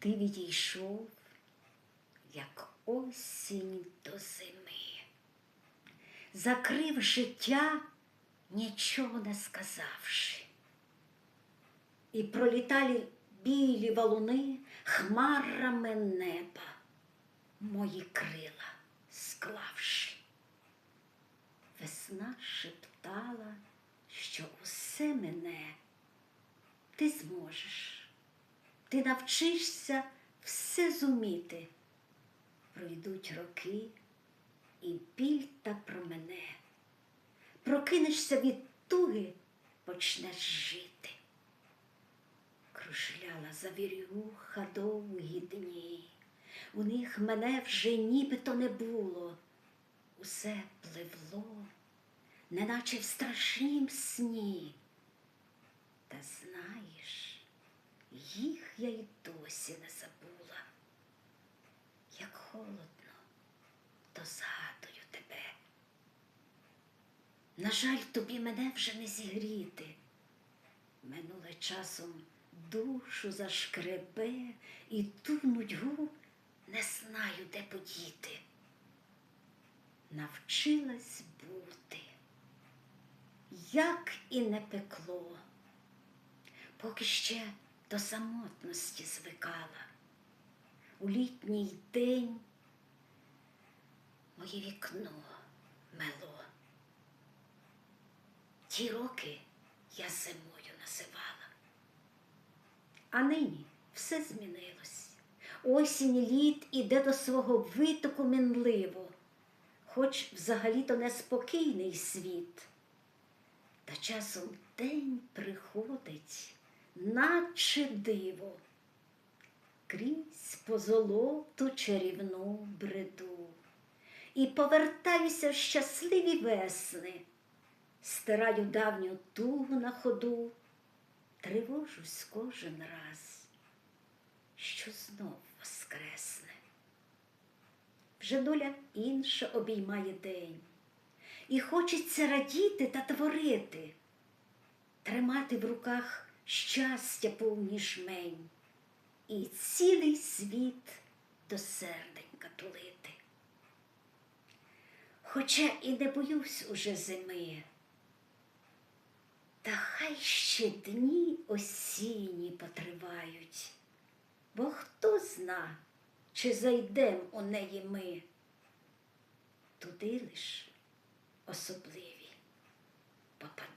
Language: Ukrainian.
ти відійшов, як осінь до зими. Закрив життя, нічого не сказавши. І пролітали білі валуни хмарами неба, мої крила склавши. Весна шептала, що усе мене ти зможеш, ти навчишся все зуміти. Пройдуть роки, і біль та промене. Прокинешся від туги, почнеш жити. Кружляла завірюха довгі дні, у них мене вже нібито не було. Усе пливло, неначе в страшнім сні. Та знаєш, їх я й досі не забула. Як холодно, то згадую тебе. На жаль, тобі мене вже не зігріти. Минуле часом душу зашкребе і ту нудьгу не знаю, де подіти. Навчилась бути, як і не пекло, поки ще до самотності звикала. У літній день моє вікно мело. Ті роки я зимою називала. А нині все змінилось. Осінь літ іде до свого витоку мінливо, хоч взагалі-то неспокійний світ. Та часом день приходить, наче диво, крізь позолоту чарівну бреду, і повертаюся в щасливі весни, стираю давню тугу на ходу, тривожусь кожен раз, що знов воскресне. Вже доля інша обіймає день, і хочеться радіти та творити, тримати в руках щастя повні жмень і цілий світ до серденька тулити. Хоча і не боюсь уже зими, та хай ще дні осінні потривають, бо хто зна, чи зайдем у неї ми, туди лиш особливі попадають.